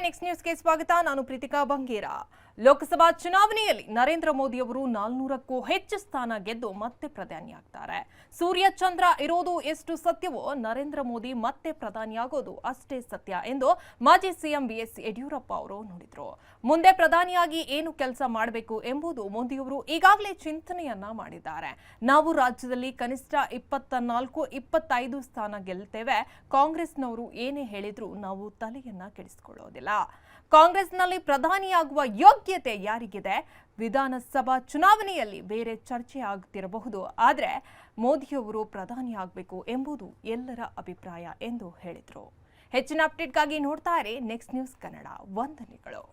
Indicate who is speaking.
Speaker 1: Next ನ್ಯೂಸ್ಗೆ ಸ್ವಾಗತ. ನಾನು ಪ್ರೀತಿಕಾ ಬಂಗೇರ. ಲೋಕಸಭಾ ಚುನಾವಣೆಯಲ್ಲಿ ನರೇಂದ್ರ ಮೋದಿ ಅವರು ನಾಲ್ನೂರಕ್ಕೂ ಹೆಚ್ಚು ಸ್ಥಾನ ಗೆದ್ದು ಮತ್ತೆ ಪ್ರಧಾನಿಯಾಗ್ತಾರೆ. ಸೂರ್ಯ ಚಂದ್ರ ಇರೋದು ಎಷ್ಟು ಸತ್ಯವೋ ನರೇಂದ್ರ ಮೋದಿ ಮತ್ತೆ ಪ್ರಧಾನಿಯಾಗೋದು ಅಷ್ಟೇ ಸತ್ಯ ಎಂದು ಮಾಜಿ ಸಿಎಂ ಬಿಎಸ್ ಯಡಿಯೂರಪ್ಪ ಅವರು ನೋಡಿದ್ರು. ಮುಂದೆ ಪ್ರಧಾನಿಯಾಗಿ ಏನು ಕೆಲಸ ಮಾಡಬೇಕು ಎಂಬುದು ಮೋದಿಯವರು ಈಗಾಗಲೇ ಚಿಂತನೆಯನ್ನ ಮಾಡಿದ್ದಾರೆ. ನಾವು ರಾಜ್ಯದಲ್ಲಿ ಕನಿಷ್ಠ ಇಪ್ಪತ್ತ ನಾಲ್ಕು ಇಪ್ಪತ್ತೈದು ಸ್ಥಾನ ಗೆಲ್ತೇವೆ. ಕಾಂಗ್ರೆಸ್ನವರು ಏನೇ ಹೇಳಿದ್ರು ನಾವು ತಲೆಯನ್ನ ಕೆಡಿಸಿಕೊಳ್ಳೋದಿಲ್ಲ. ಕಾಂಗ್ರೆಸ್ನಲ್ಲಿ ಪ್ರಧಾನಿಯಾಗುವ ಯೋಗ್ಯತೆ ಯಾರಿಗಿದೆ? ವಿಧಾನಸಭಾ ಚುನಾವಣೆಯಲ್ಲಿ ಬೇರೆ ಚರ್ಚೆ ಆಗ್ತಿರಬಹುದು. ಆದರೆ ಮೋದಿಯವರು ಪ್ರಧಾನಿ ಆಗಬೇಕು ಎಂಬುದು ಎಲ್ಲರ ಅಭಿಪ್ರಾಯ ಎಂದು ಹೇಳಿದರು. ಹೆಚ್ಚಿನ ಅಪ್ಡೇಟ್ಗಾಗಿ ನೋಡ್ತಾ ನೆಕ್ಸ್ಟ್ ನ್ಯೂಸ್ ಕನ್ನಡ ವಂದನೆಗಳು.